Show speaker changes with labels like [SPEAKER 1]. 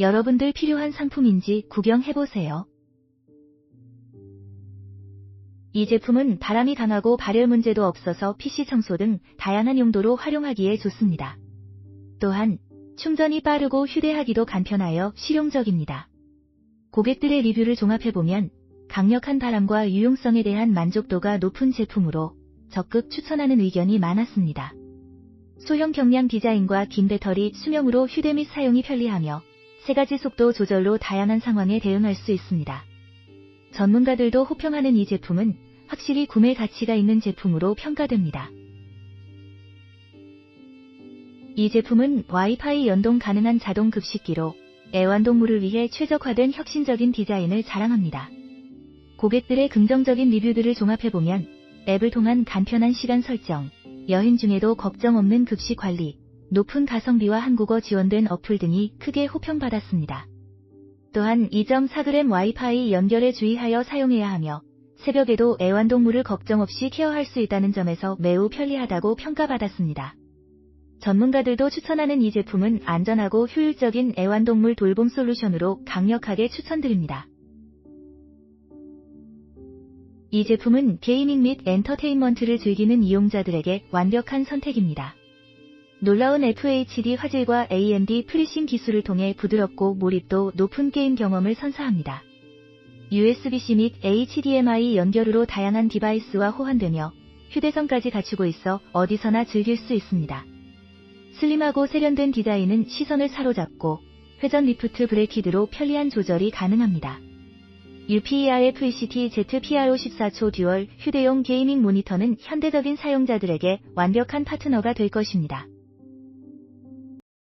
[SPEAKER 1] 여러분들 필요한 상품인지 구경해보세요. 이 제품은 바람이 강하고 발열 문제도 없어서 PC 청소 등 다양한 용도로 활용하기에 좋습니다. 또한 충전이 빠르고 휴대하기도 간편하여 실용적입니다. 고객들의 리뷰를 종합해보면 강력한 바람과 유용성에 대한 만족도가 높은 제품으로 적극 추천하는 의견이 많았습니다. 소형 경량 디자인과 긴 배터리 수명으로 휴대 및 사용이 편리하며 세 가지 속도 조절로 다양한 상황에 대응할 수 있습니다. 전문가들도 호평하는 이 제품은 확실히 구매 가치가 있는 제품으로 평가됩니다. 이 제품은 와이파이 연동 가능한 자동 급식기로 애완동물을 위해 최적화된 혁신적인 디자인을 자랑합니다. 고객들의 긍정적인 리뷰들을 종합해보면 앱을 통한 간편한 시간 설정, 여행 중에도 걱정 없는 급식 관리, 높은 가성비와 한국어 지원된 어플 등이 크게 호평받았습니다. 또한 2.4g 와이파이 연결에 주의하여 사용해야 하며 새벽에도 애완동물을 걱정 없이 케어할 수 있다는 점에서 매우 편리하다고 평가받았습니다. 전문가들도 추천하는 이 제품은 안전하고 효율적인 애완동물 돌봄 솔루션으로 강력하게 추천드립니다. 이 제품은 게이밍 및 엔터테인먼트를 즐기는 이용자들에게 완벽한 선택입니다. 놀라운 FHD 화질과 AMD 프리싱 기술을 통해 부드럽고 몰입도 높은 게임 경험을 선사합니다. USB-C 및 HDMI 연결으로 다양한 디바이스와 호환되며 휴대성까지 갖추고 있어 어디서나 즐길 수 있습니다. 슬림하고 세련된 디자인은 시선을 사로잡고 회전 리프트 브레이키드로 편리한 조절이 가능합니다. UPER FECT ZPRO 14초 듀얼 휴대용 게이밍 모니터는 현대적인 사용자들에게 완벽한 파트너가 될 것입니다.